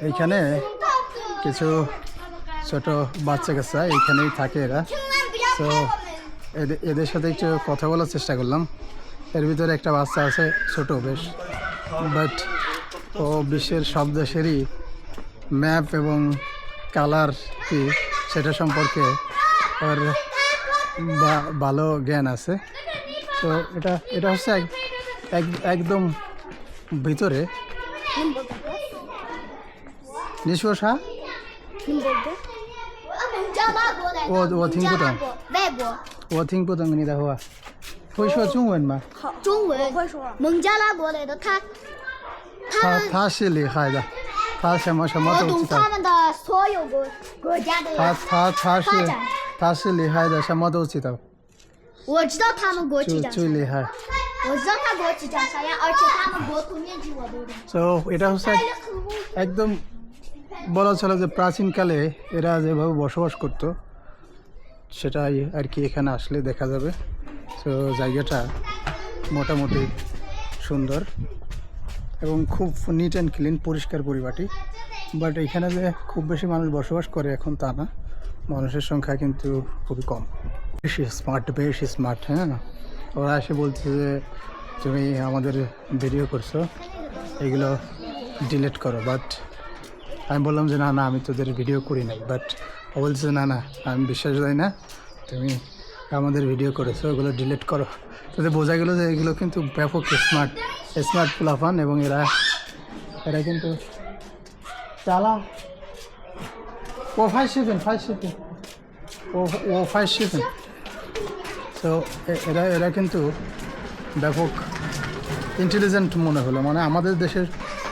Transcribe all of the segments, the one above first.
এইখানে কিছু ছোট বাচ্চা কাচ্চা এইখানেই থাকে এরা। তো এদের সাথে একটু কথা বলার চেষ্টা করলাম। এর ভিতরে একটা বাচ্চা আছে, ছোট বেশ। বাট ও বিশ্বের সব দেশেরই ম্যাপ এবং কালার কি সেটা সম্পর্কে ওর ভালো জ্ঞান আছে। তো এটা এটা হচ্ছে এক- এক- একদম ভিতরে নিঃশ্বাসা 听不懂。加拉国来的，我我听不懂孟加拉国外国我听不懂你的话会说中文吗好中文我会说。孟加拉国来的，他他他们他是厉害的他什么什么我都知道懂他们的所有国国家的。他他他是发展他是厉害的什么都知道我知道他们国旗最长啥样，最厉害我知道他国旗长啥样，而且他们国土面积我都懂。 তো এটা হচ্ছে এক- একদম বলা চলে যে প্রাচীনকালে এরা যেভাবে বসবাস করত, সেটাই আর কি এখানে আসলে দেখা যাবে। তো জায়গাটা মোটামুটি সুন্দর এবং খুব নিট অ্যান্ড ক্লিন পরিষ্কার পরিপাটি। বাট এখানে যে খুব বেশি মানুষ বসবাস করে এখন তা না। মানুষের সংখ্যা কিন্তু খুবই কম। বেশি স্মার্ট বেশি স্মার্ট হ্যাঁ? ওরা এসে বলছে যে, তুমি আমাদের ভিডিও করছ, এগুলো ডিলিট করো। বাট আমি বললাম যে, না না, আমি তোদের ভিডিও করি নাই। বাট ও বলছে, না না, আমি বিশ্বাস যাই না, তুমি আমাদের ভিডিও করেছ, ওগুলো ডিলিট করো। তাতে বোঝা গেলো যে এগুলো কিন্তু ব্যাপক স্মার্ট স্মার্ট প্লাফান এবং এরা এরা কিন্তু চালা। ও ফাইভ সেভেন ফাইভ সেভেন ও ও ফাইভ সেভেন তো এরা এরা কিন্তু ব্যাপক ইন্টেলিজেন্ট মনে হলো। মানে আমাদের দেশের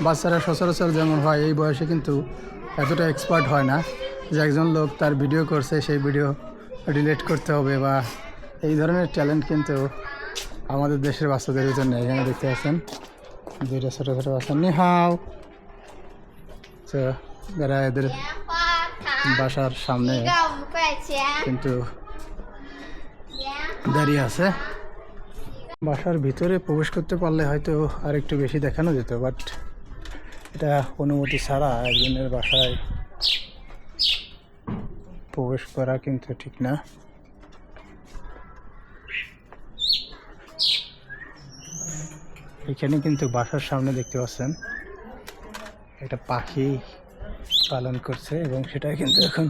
বাচ্চারা সচরাচর যেমন হয়, এই বয়সে কিন্তু এতটা এক্সপার্ট হয় না যে একজন লোক তার ভিডিও করছে, সেই ভিডিও ডিলেট করতে হবে বা এই ধরনের ট্যালেন্ট কিন্তু আমাদের দেশের বাচ্চাদের জন্য এখানে দেখতে আছেন দুইটা ছোটো ছোটো বাচ্চা। নিহাও! তো যারা এদের বাসার সামনে কিন্তু দাঁড়িয়ে আছে, বাসার ভিতরে প্রবেশ করতে পারলে হয়তো আরেকটু বেশি দেখানো যেত বাট এটা অনুমতি ছাড়া একজনের বাসায় প্রবেশ করা কিন্তু ঠিক না। এখানে কিন্তু বাসার সামনে দেখতে পাচ্ছেন, একটা পাখি পালন করছে এবং সেটা কিন্তু এখন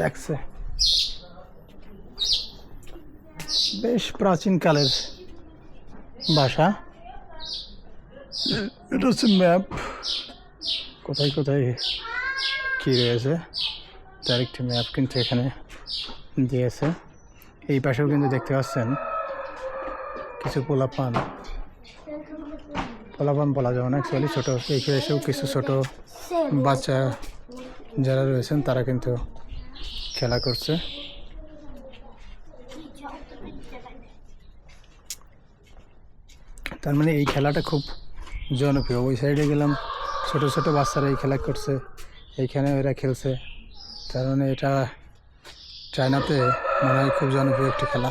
দেখছে। বেশ প্রাচীনকালের বাসা। এটা হচ্ছে ম্যাপ কোথায় কোথায় কী রয়েছে? তার একটি ম্যাপ কিন্তু এখানে দিয়েছে। এই পাশেও কিন্তু দেখতে পাচ্ছেন কিছু পোলাপান। পোলাপান বলা যাবে না অ্যাকচুয়ালি ছোটো। এই এসেও কিছু ছোট বাচ্চা যারা রয়েছেন, তারা কিন্তু খেলা করছে। তার মানে এই খেলাটা খুব জনপ্রিয়। ওই সাইডে গেলাম, ছোট ছোট বাচ্চারা এই খেলা করছে, এইখানে এরা খেলছে। মানে এটা চায়নাতে মনে হয় খুব জনপ্রিয় একটি খেলা।